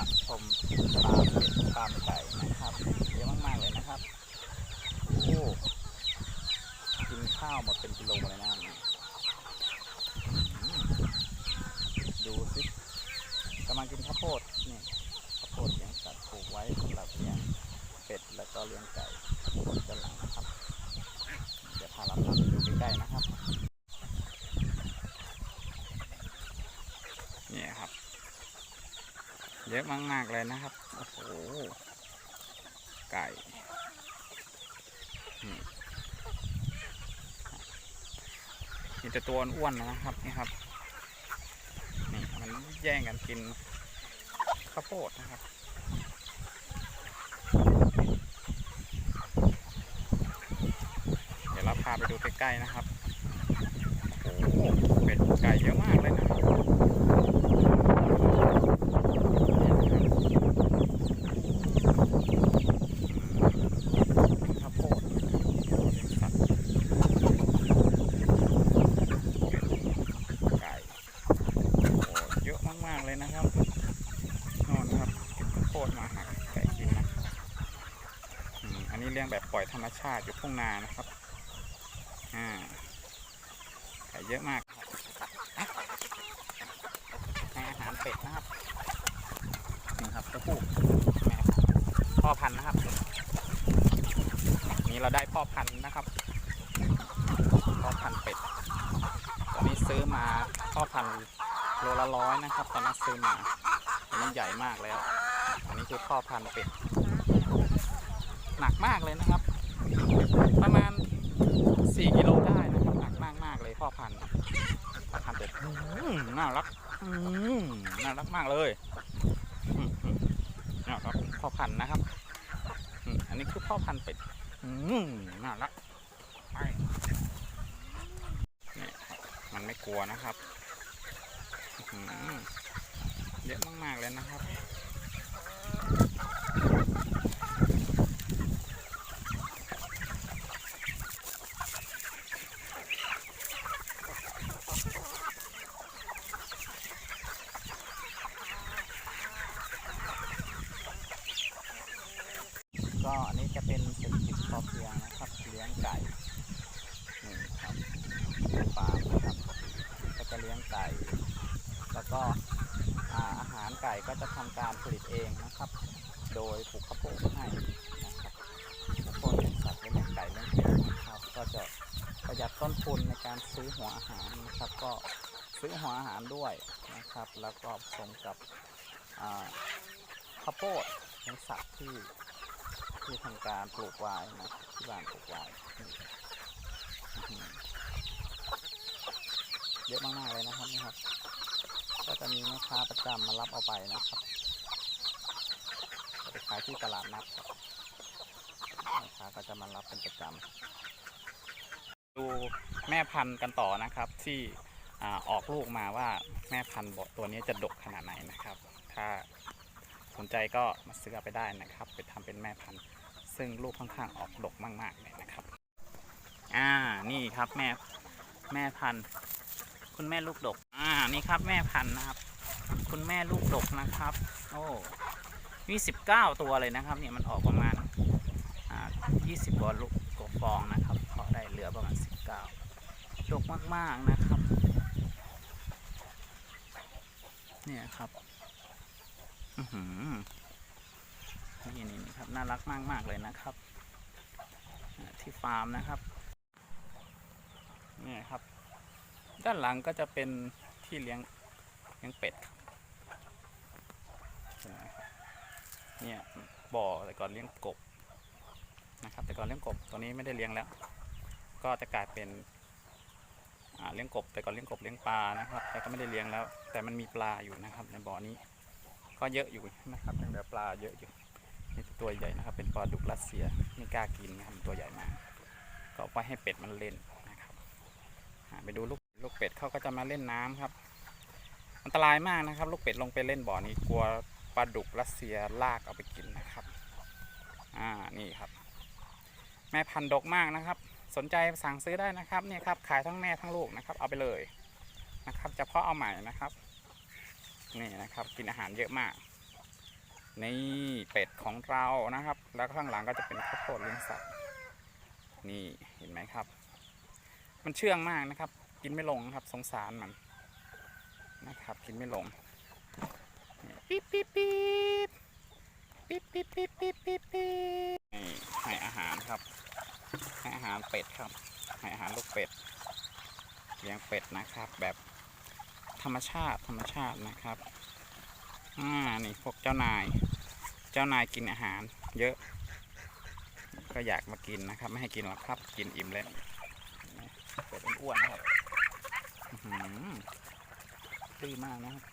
ผักชมฟาร์มเป็ดฟาร์มไก่นะครับเยอะมากๆเลยนะครับโอ้กินข้าวหมดเป็นกิโลเลยนะนี่อืมดูสิกำลังกินข้าวโพดนี่ข้าวโพดเลี้ยงสัตว์ปลูกไว้สำหรับเลี้ยงเป็ดแล้วก็เลี้ยงไก่ด้านหลังนะครับ เดี๋ยวพาเราไปดูใกล้ๆนะครับ เนี่ยครับ เยอะมาก ๆ เลยนะครับ โอ้โห ไก่นี่มีแต่ตัวอ้วนๆนะครับนี่ครับ นี่มันแย่งกันกินข้าวโพดนะครับเดี๋ยวเราพาไปดูใกล้ๆนะครับ โอ้โหเป็ดไก่เยอะมากเลยนะครับข้าวโพดสัตว์ไก่โอ้เยอะมากๆเลยนะครับนอนครับเก็บข้าวโพดมาหาไก่กินนะอืมอันนี้ เลี้ยงแบบปล่อยธรรมชาติอยู่ทุ่งนานะครับ อ่าไก่เยอะมากครับให้อาหารเป็ดนะครับ นี่ครับตัวผู้แม่พ่อพันธุ์นะครับ นี่เราได้พ่อพันธุ์นะครับ พ่อพันธุ์เป็ด ตอนนี้ซื้อมาพ่อพันธุ์โลละร้อยนะครับ ตอนนั้นซื้อมาอันนี้ใหญ่มากแล้ว อันนี้คือพ่อพันธุ์เป็ด หนักมากเลยนะครับ ประมาณ 4 กิโลได้นะครับหนักมากมากเลยพ่อพันธุ์พ่อพันธุ์เป็ดน่ารักน่ารักมากเลยนี่ครับพ่อพันธุ์นะครับอันนี้คือพ่อพันธุ์เป็ดน่ารักไปนี่มันไม่กลัวนะครับเยอะมากๆเลยนะครับ ก็อันนี้จะเป็นเศรษฐกิจ พอเพียงนะครับเลี้ยงไก่นี่ครับฟาร์มนะครับก็จะเลี้ยงไก่ แล้วก็อาอาหารไก่ก็จะทำการผลิตเองนะครับ โดยปลูกข้าวโพดให้นะครับข้าวโพดเลี้ยงสัตว์เลี้ยงไก่เลี้ยงเป็ดนะครับ ก็จะประหยัดต้นทุนในการซื้อหัวอาหารนะครับ ก็ซื้อหัวอาหารด้วยนะครับ แล้วก็ผสมกับข้าวโพดเลี้ยงสัตว์ที่ ที่ทำการปลูกไว้นะที่บ้านปลูกไว้นี่อื้อหือเยอะมากๆเลยนะครับนี่ครับ ก็จะมีแม่ค้าประจำมารับเอาไปนะครับไปขายที่ตลาดนัดแม่ค้าก็จะมารับเป็นประจำดูแม่พันธุ์กันต่อนะครับ ที่ออกลูกมาว่าแม่พันธุ์บอกตัวนี้จะดกขนาดไหนนะครับ ถ้า สนใจก็มาซื้อไปได้นะครับ ไปทำเป็นแม่พันธุ์ ซึ่งลูกค่อนข้างออกดกมากๆเลยนะครับ อ่า นี่ครับแม่แม่พันธุ์ คุณแม่ลูกดก อ่า นี่ครับแม่พันธุ์นะครับ คุณแม่ลูกดกนะครับ โอ้มีสิบเก้าตัวเลยนะครับ เนี่ยมันออกประมาณ อ่ายี่สิบกว่าลูกกว่าฟองนะครับเพาะได้เหลือประมาณสิบเก้าดกมากๆนะครับ เนี่ยครับ นี่นี่นี่ครับน่ารักมากมากเลยนะครับ ที่ฟาร์มนะครับ นี่ครับ ด้านหลังก็จะเป็นที่เลี้ยงเลี้ยงเป็ดครับเนี่ยบ่อแต่ก่อนเลี้ยงกบนะครับ แต่ก่อนเลี้ยงกบตัวนี้ไม่ได้เลี้ยงแล้ว ก็จะกลายเป็นเลี้ยงกบ แต่ก่อนเลี้ยงกบเลี้ยงปลานะครับแต่ก็ไม่ได้เลี้ยงแล้ว แต่มันมีปลาอยู่นะครับ ในบ่อนี้ ก็เยอะอยู่นะครับยังเหลือปลาเยอะอยู่นี่ตัวใหญ่นะครับ เป็นปลาดุกรัสเซียไม่กล้ากินนะครับตัวใหญ่มาก ก็ไว้ให้เป็ดมันเล่นนะครับไปดูลูกลูกเป็ดเขาก็จะมาเล่นน้ำครับอันตรายมากนะครับ ลูกเป็ดลงไปเล่นบ่อนี้กลัวปลาดุกรัสเซียลากเอาไปกินนะครับ อ่านี่ครับ แม่พันธุ์ดกมากนะครับ สนใจสั่งซื้อได้นะครับเนี่ยครับขายทั้งแม่ทั้งลูกนะครับ เอาไปเลยนะครับจะเพาะเอาใหม่นะครับ นี่นะครับ กินอาหารเยอะมาก นี่เป็ดของเรานะครับ แล้วข้างหลังก็จะเป็นข้าวโพดเลี้ยงสัตว์นี่เห็นไหมครับ มันเชื่องมากนะครับ กินไม่ลงครับ สงสารมันนะครับ กินไม่ลงปิ๊บปิ๊บปิ๊บปิ๊บปิ๊บปิ๊บปิ๊บปิ๊บปิ๊บนี่ให้อาหารครับ ให้อาหารเป็ดครับ ให้อาหารลูกเป็ดเลี้ยงเป็ดนะครับ แบบ ธรรมชาติธรรมชาตินะครับอ่านี่พวกเจ้านาย เจ้านายกินอาหารเยอะ ก็อยากมากินนะครับ ไม่ให้กินหรอกครับ กินอิ่มแล้วเป็ดอ้วนๆนครับ อื้อหือดีมากนะครับ